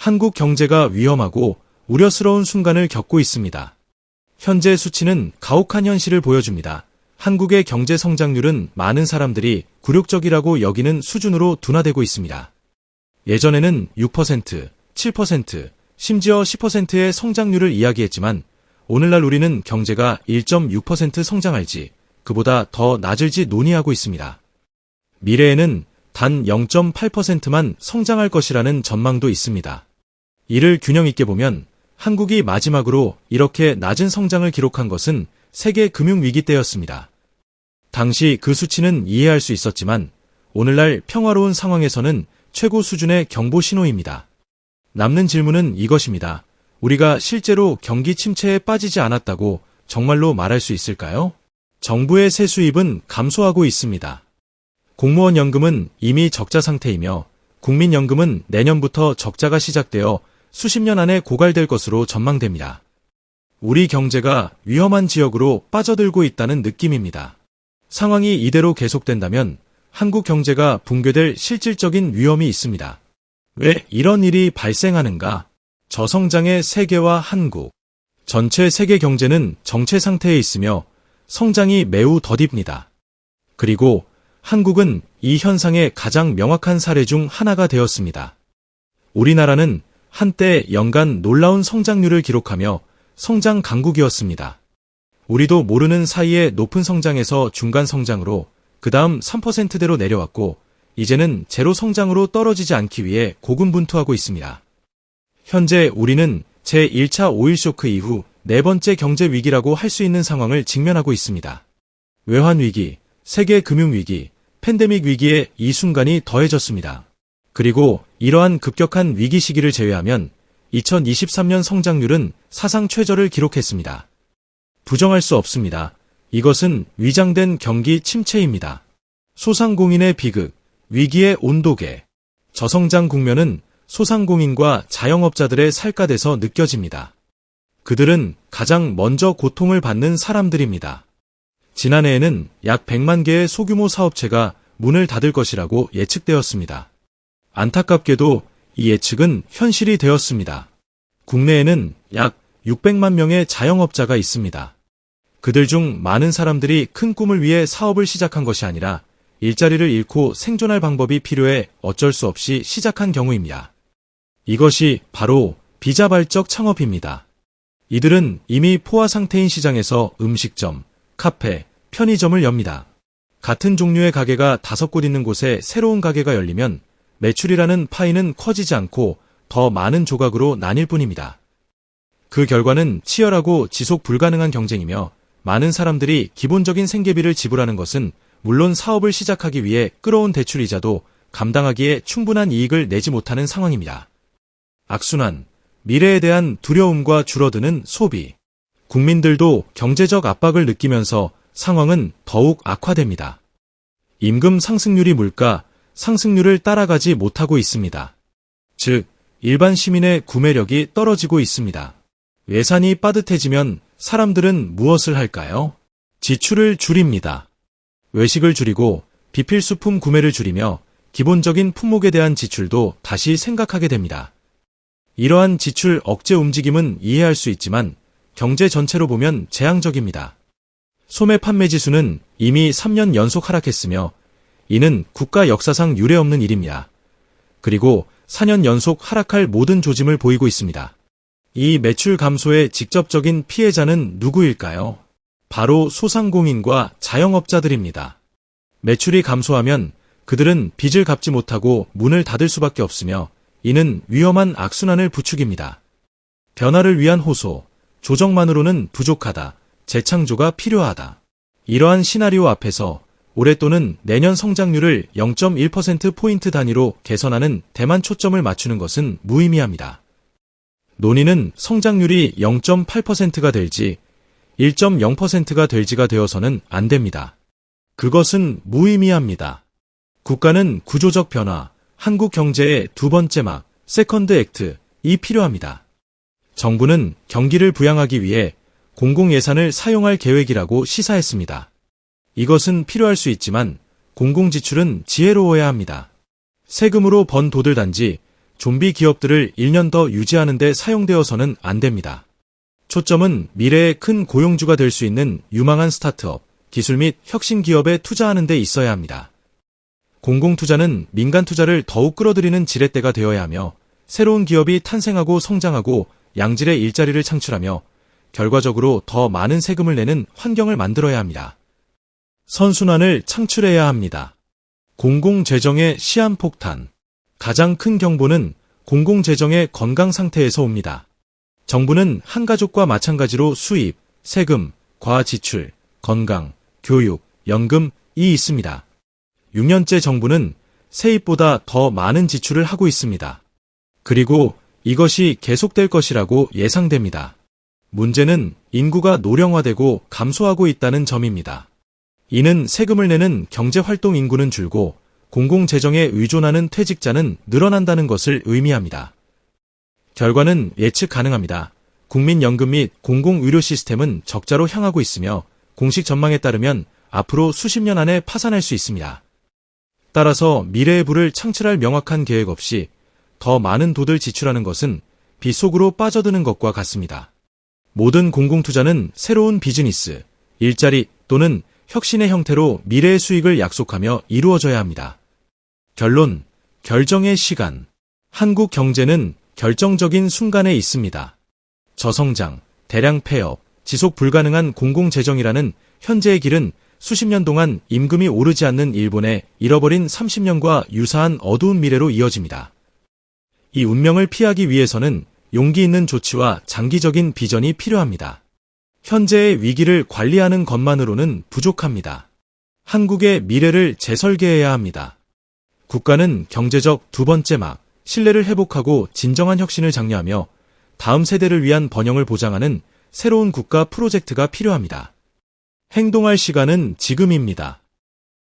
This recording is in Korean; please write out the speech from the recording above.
한국 경제가 위험하고 우려스러운 순간을 겪고 있습니다. 현재 수치는 가혹한 현실을 보여줍니다. 한국의 경제 성장률은 많은 사람들이 굴욕적이라고 여기는 수준으로 둔화되고 있습니다. 예전에는 6%, 7%, 심지어 10%의 성장률을 이야기했지만 오늘날 우리는 경제가 1.6% 성장할지 그보다 더 낮을지 논의하고 있습니다. 미래에는 단 0.8%만 성장할 것이라는 전망도 있습니다. 이를 균형 있게 보면 한국이 마지막으로 이렇게 낮은 성장을 기록한 것은 세계 금융위기 때였습니다. 당시 그 수치는 이해할 수 있었지만 오늘날 평화로운 상황에서는 최고 수준의 경보 신호입니다. 남는 질문은 이것입니다. 우리가 실제로 경기 침체에 빠지지 않았다고 정말로 말할 수 있을까요? 정부의 세수입은 감소하고 있습니다. 공무원 연금은 이미 적자 상태이며 국민연금은 내년부터 적자가 시작되어 수십 년 안에 고갈될 것으로 전망됩니다. 우리 경제가 위험한 지역으로 빠져들고 있다는 느낌입니다. 상황이 이대로 계속된다면 한국 경제가 붕괴될 실질적인 위험이 있습니다. 왜 이런 일이 발생하는가? 저성장의 세계와 한국. 전체 세계 경제는 정체 상태에 있으며 성장이 매우 더딥니다. 그리고 한국은 이 현상의 가장 명확한 사례 중 하나가 되었습니다. 우리나라는 한때 연간 놀라운 성장률을 기록하며 성장 강국이었습니다. 우리도 모르는 사이에 높은 성장에서 중간 성장으로 그 다음 3%대로 내려왔고 이제는 제로 성장으로 떨어지지 않기 위해 고군분투하고 있습니다. 현재 우리는 제1차 오일 쇼크 이후 네 번째 경제 위기라고 할 수 있는 상황을 직면하고 있습니다. 외환 위기, 세계 금융 위기, 팬데믹 위기에 이 순간이 더해졌습니다. 그리고 이러한 급격한 위기 시기를 제외하면 2023년 성장률은 사상 최저를 기록했습니다. 부정할 수 없습니다. 이것은 위장된 경기 침체입니다. 소상공인의 비극, 위기의 온도계, 저성장 국면은 소상공인과 자영업자들의 살갗에서 느껴집니다. 그들은 가장 먼저 고통을 받는 사람들입니다. 지난해에는 약 100만 개의 소규모 사업체가 문을 닫을 것이라고 예측되었습니다. 안타깝게도 이 예측은 현실이 되었습니다. 국내에는 약 600만 명의 자영업자가 있습니다. 그들 중 많은 사람들이 큰 꿈을 위해 사업을 시작한 것이 아니라 일자리를 잃고 생존할 방법이 필요해 어쩔 수 없이 시작한 경우입니다. 이것이 바로 비자발적 창업입니다. 이들은 이미 포화 상태인 시장에서 음식점, 카페, 편의점을 엽니다. 같은 종류의 가게가 다섯 곳 있는 곳에 새로운 가게가 열리면 매출이라는 파이는 커지지 않고 더 많은 조각으로 나뉠 뿐입니다. 그 결과는 치열하고 지속 불가능한 경쟁이며 많은 사람들이 기본적인 생계비를 지불하는 것은 물론 사업을 시작하기 위해 끌어온 대출이자도 감당하기에 충분한 이익을 내지 못하는 상황입니다. 악순환, 미래에 대한 두려움과 줄어드는 소비. 국민들도 경제적 압박을 느끼면서 상황은 더욱 악화됩니다. 임금 상승률이 물가 상승률을 따라가지 못하고 있습니다. 즉, 일반 시민의 구매력이 떨어지고 있습니다. 예산이 빠듯해지면 사람들은 무엇을 할까요? 지출을 줄입니다. 외식을 줄이고 비필수품 구매를 줄이며 기본적인 품목에 대한 지출도 다시 생각하게 됩니다. 이러한 지출 억제 움직임은 이해할 수 있지만 경제 전체로 보면 재앙적입니다. 소매 판매 지수는 이미 3년 연속 하락했으며 이는 국가 역사상 유례없는 일입니다. 그리고 4년 연속 하락할 모든 조짐을 보이고 있습니다. 이 매출 감소의 직접적인 피해자는 누구일까요? 바로 소상공인과 자영업자들입니다. 매출이 감소하면 그들은 빚을 갚지 못하고 문을 닫을 수밖에 없으며 이는 위험한 악순환을 부추깁니다. 변화를 위한 호소, 조정만으로는 부족하다, 재창조가 필요하다. 이러한 시나리오 앞에서 올해 또는 내년 성장률을 0.1%포인트 단위로 개선하는 대만 초점을 맞추는 것은 무의미합니다. 논의는 성장률이 0.8%가 될지 1.0%가 될지가 되어서는 안 됩니다. 그것은 무의미합니다. 국가는 구조적 변화, 한국 경제의 두 번째 막, 세컨드 액트, 이 필요합니다. 정부는 경기를 부양하기 위해 공공예산을 사용할 계획이라고 시사했습니다. 이것은 필요할 수 있지만 공공지출은 지혜로워야 합니다. 세금으로 번 도들 단지 좀비 기업들을 1년 더 유지하는 데 사용되어서는 안 됩니다. 초점은 미래의 큰 고용주가 될 수 있는 유망한 스타트업, 기술 및 혁신 기업에 투자하는 데 있어야 합니다. 공공투자는 민간 투자를 더욱 끌어들이는 지렛대가 되어야 하며 새로운 기업이 탄생하고 성장하고 양질의 일자리를 창출하며 결과적으로 더 많은 세금을 내는 환경을 만들어야 합니다. 선순환을 창출해야 합니다. 공공재정의 시한폭탄. 가장 큰 경보는 공공재정의 건강 상태에서 옵니다. 정부는 한 가족과 마찬가지로 수입, 세금, 과지출, 건강, 교육, 연금이 있습니다. 6년째 정부는 세입보다 더 많은 지출을 하고 있습니다. 그리고 이것이 계속될 것이라고 예상됩니다. 문제는 인구가 노령화되고 감소하고 있다는 점입니다. 이는 세금을 내는 경제활동 인구는 줄고 공공재정에 의존하는 퇴직자는 늘어난다는 것을 의미합니다. 결과는 예측 가능합니다. 국민연금 및 공공의료 시스템은 적자로 향하고 있으며 공식 전망에 따르면 앞으로 수십 년 안에 파산할 수 있습니다. 따라서 미래의 부를 창출할 명확한 계획 없이 더 많은 돈을 지출하는 것은 빗속으로 빠져드는 것과 같습니다. 모든 공공투자는 새로운 비즈니스, 일자리 또는 혁신의 형태로 미래의 수익을 약속하며 이루어져야 합니다. 결론, 결정의 시간. 한국 경제는 결정적인 순간에 있습니다. 저성장, 대량 폐업, 지속 불가능한 공공재정이라는 현재의 길은 수십 년 동안 임금이 오르지 않는 일본의 잃어버린 30년과 유사한 어두운 미래로 이어집니다. 이 운명을 피하기 위해서는 용기 있는 조치와 장기적인 비전이 필요합니다. 현재의 위기를 관리하는 것만으로는 부족합니다. 한국의 미래를 재설계해야 합니다. 국가는 경제적 두 번째 막, 신뢰를 회복하고 진정한 혁신을 장려하며 다음 세대를 위한 번영을 보장하는 새로운 국가 프로젝트가 필요합니다. 행동할 시간은 지금입니다.